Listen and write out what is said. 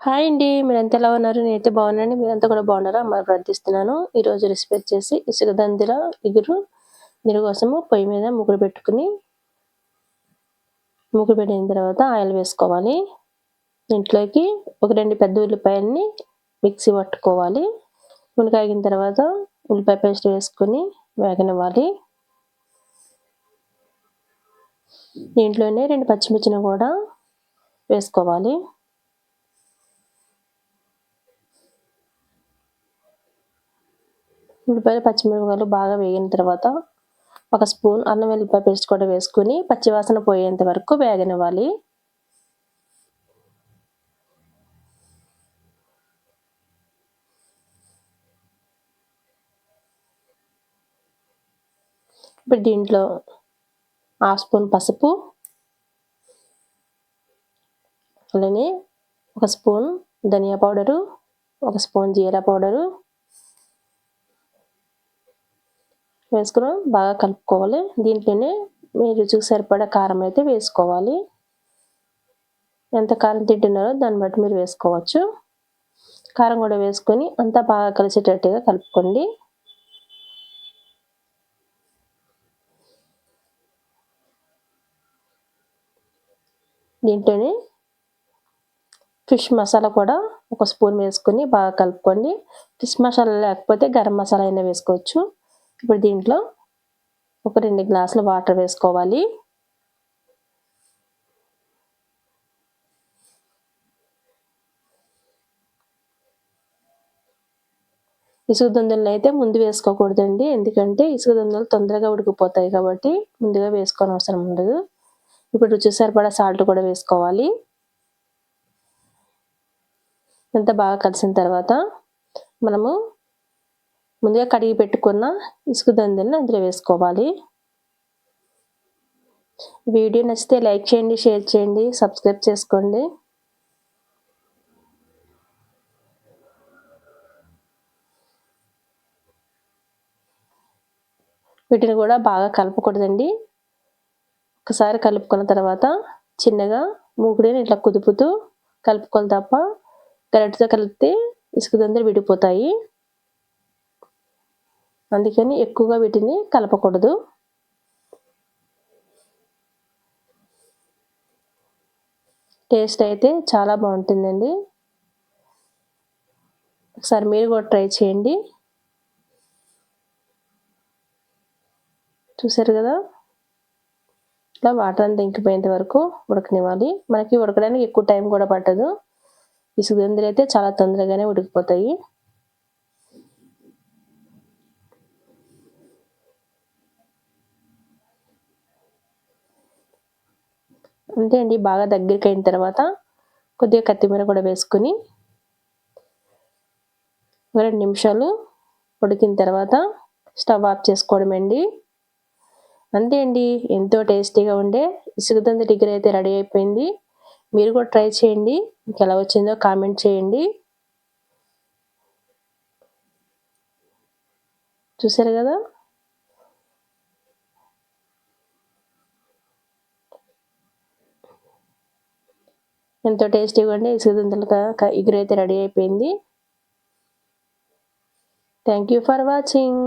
Hi అండి మీరు ఎంత ఎలా ఉన్నారు? నేనైతే బాగున్నాను. మీరంతా కూడా బాగున్నారా? మరి ప్రార్థిస్తున్నాను. ఈరోజు రెసిపీ వచ్చేసి ఇసుక దందిల ఇగురు దీని కోసము పొయ్యి మీద ముగ్గురు పెట్టుకుని ముగ్గురు పెట్టిన తర్వాత ఆయిల్ వేసుకోవాలి. ఇంట్లోకి ఒక రెండు పెద్ద ఉల్లిపాయల్ని మిక్సీ పట్టుకోవాలి. ఉల్లికాగిన తర్వాత ఉల్లిపాయ పేస్ట్ వేసుకొని వేగనివ్వాలి. దీంట్లోనే రెండు పచ్చిమిర్చిని కూడా వేసుకోవాలి. ఉల్లిపాయలు పచ్చిమిరపకాయలు బాగా వేగిన తర్వాత ఒక స్పూన్ అల్లం వెల్లిపాయ పేస్ట్ కూడా వేసుకుని పచ్చివాసన పోయేంత వరకు వేగనివ్వాలి. ఇప్పుడు దీంట్లో హాఫ్ స్పూన్ పసుపు అలానే ఒక స్పూన్ ధనియా పౌడరు ఒక స్పూన్ జీరా పౌడరు వేసుకుని బాగా కలుపుకోవాలి. దీంట్లోనే మీ రుచికి సరిపడా కారం అయితే వేసుకోవాలి. ఎంత కారం తింటున్నారో దాన్ని బట్టి మీరు వేసుకోవచ్చు. కారం కూడా వేసుకొని అంతా బాగా కలిసేటట్టుగా కలుపుకోండి. దీంట్లోనే ఫిష్ మసాలా కూడా ఒక స్పూన్ వేసుకొని బాగా కలుపుకోండి. ఫిష్ మసాలా లేకపోతే గరం మసాలా అయినా వేసుకోవచ్చు. ఇప్పుడు దీంట్లో ఒక రెండు గ్లాసుల వాటర్ వేసుకోవాలి. ఇసుక దుందలను అయితే ముందు వేసుకోకూడదండి. ఎందుకంటే ఇసుక దొందలు తొందరగా ఉడికిపోతాయి కాబట్టి ముందుగా వేసుకోని అవసరం ఉండదు. ఇప్పుడు రుచి సరిపడా సాల్ట్ కూడా వేసుకోవాలి. అంతా బాగా కలిసిన తర్వాత మనము ముందుగా కడిగి పెట్టుకున్న ఇసుక దందెలను అందులో వేసుకోవాలి. వీడియో నచ్చితే లైక్ చేయండి షేర్ చేయండి సబ్స్క్రైబ్ చేసుకోండి. వీటిని కూడా బాగా కలపకూడదండి. ఒకసారి కలుపుకున్న తర్వాత చిన్నగా మూకుడిని ఇట్లా కుదుపుతూ కలుపుకోవాలి తప్ప గరిటతో కలిపితే ఇసుక దందలు విడిపోతాయి. అందుకని ఎక్కువగా వీటిని కలపకూడదు. టేస్ట్ అయితే చాలా బాగుంటుందండి. ఒకసారి మీరు కూడా ట్రై చేయండి. చూసారు కదా? ఇట్లా వాటర్ అంతా ఇంకిపోయేంత వరకు ఉడకనివ్వాలి. మనకి ఉడకడానికి ఎక్కువ టైం కూడా పట్టదు. ఇసుగు అయితే చాలా తొందరగానే ఉడికిపోతాయి. అంతే అండి బాగా దగ్గరికి అయిన తర్వాత కొద్దిగా కొత్తిమీర కూడా వేసుకుని రెండు నిమిషాలు ఉడికిన తర్వాత స్టవ్ ఆఫ్ చేసుకోవడం అండి. అంతే అండి. ఎంతో టేస్టీగా ఉండే ఇసుగుతంది డిగ్రీ అయితే రెడీ అయిపోయింది. మీరు కూడా ట్రై చేయండి. మీకు ఎలా వచ్చిందో కామెంట్ చేయండి. చూసారు కదా? ఎంతో టేస్టీగా ఉండే ఇసుగుదుంతలుగా ఇగురు రెడీ అయిపోయింది. Thank you for watching